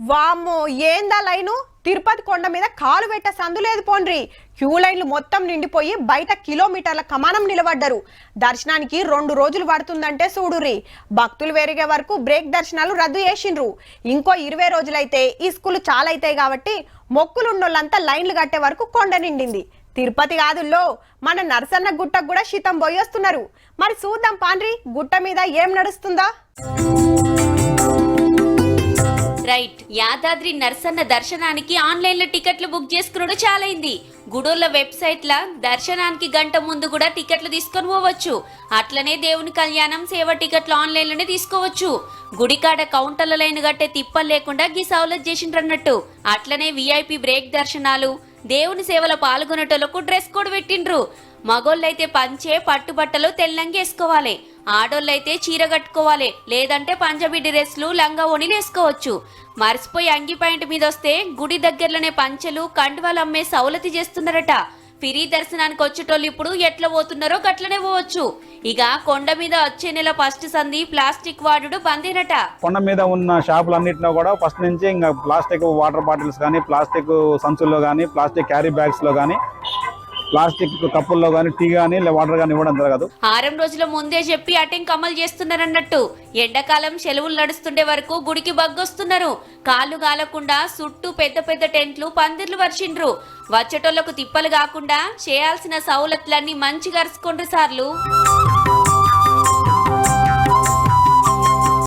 వామ్మో ఏందా లైను? తిరుపతి కొండ మీద కాలు పెట్ట సందు లేదు పోండ్రి. క్యూ లైన్లు మొత్తం నిండిపోయి బయట కిలోమీటర్ల కమానం నిలబడ్డరు. దర్శనానికి రెండు రోజులు పడుతుందంటే చూడుర్రి భక్తులు పెరిగే వరకు బ్రేక్ దర్శనాలు రద్దు చేసిండ్రు. ఇంకో ఇరవై రోజులైతే ఈ స్కూల్ చాలా అవుతాయి కాబట్టి మొక్కులున్నోళ్ళంతా లైన్లు కట్టే వరకు కొండ నిండింది. తిరుపతి కాదుల్లో మన నరసన్న గుట్టకు కూడా శీతం పోయొస్తున్నారు మరి చూద్దాం పాండ్రి గుట్ట మీద ఏం నడుస్తుందా? రైట్ యాదాద్రి నర్సన్న దర్శనానికి ఆన్లైన్లో టికెట్లు బుక్ చేసుకున్నాడు చాలైంది. గుడోళ్ళ వెబ్సైట్ లా దర్శనానికి గంట ముందు కూడా టికెట్లు తీసుకొని పోవచ్చు. అట్లనే దేవుని కళ్యాణం సేవ టికెట్లు ఆన్లైన్లోనే తీసుకోవచ్చు. గుడికాడ కౌంటర్ల లైన్ గట్టే తిప్పలు లేకుండా గీ సౌలత్ చేసిండ్రన్నట్టు. అట్లనే విఐపి బ్రేక్ దర్శనాలు దేవుని సేవలో పాల్గొనేటోళ్ళకు డ్రెస్ కోడ్ పెట్టిండ్రు. మగోళ్ళైతే పంచే పట్టుబట్టలు తెల్లంగేసుకోవాలి. ఆడోళ్ళైతే చీర కట్టుకోవాలి. లేదంటే పంజాబీ డ్రెస్లు లంగా ఓణీలు వేసుకోవచ్చు. మర్చిపోయి అంగి పాయింట్ మీద వస్తే గుడి దగ్గరలోనే పంచెలు కండువాలు అమ్మే సౌలతి చేస్తున్నారట. ఫిరీ దర్శనానికి వచ్చేటోళ్ళు ఇప్పుడు ఎట్లా పోతున్నారో గట్లనే పోవచ్చు. ఇక కొండ మీద వచ్చే నెల ఫస్ట్ సంధి ప్లాస్టిక్ వాడుడు బందేనట. కొండ మీద ఉన్న షాపులన్నింటిలో కూడా ఫస్ట్ నుంచి ఇంకా ప్లాస్టిక్ వాటర్ బాటిల్స్ కానీ ప్లాస్టిక్ సంచుల్లో కానీ ప్లాస్టిక్ క్యారీ బ్యాగ్స్లో కానీ ప్లాస్టిక్ కప్పుల్లో గానీ టీ గానీ వాటర్ గానీ ఇవ్వడం జరగదు. ఆరం రోజుల ముందే చెప్పి అటెంక్ అమలు చేస్తున్నారన్నట్టు. ఎండాకాలం సెలవులు నడుస్తుండే వరకు గుడికి బగ్గొస్తున్నారు. కాళ్ళు గాలకుండా చుట్టూ పెద్ద పెద్ద టెంట్లు పందిర్లు వర్షిండ్రు. వచ్చేటోళ్ళకు తిప్పలు కాకుండా చేయాల్సిన సౌలతులన్నీ మంచిగా అరుచుకుండ్రు సార్లు.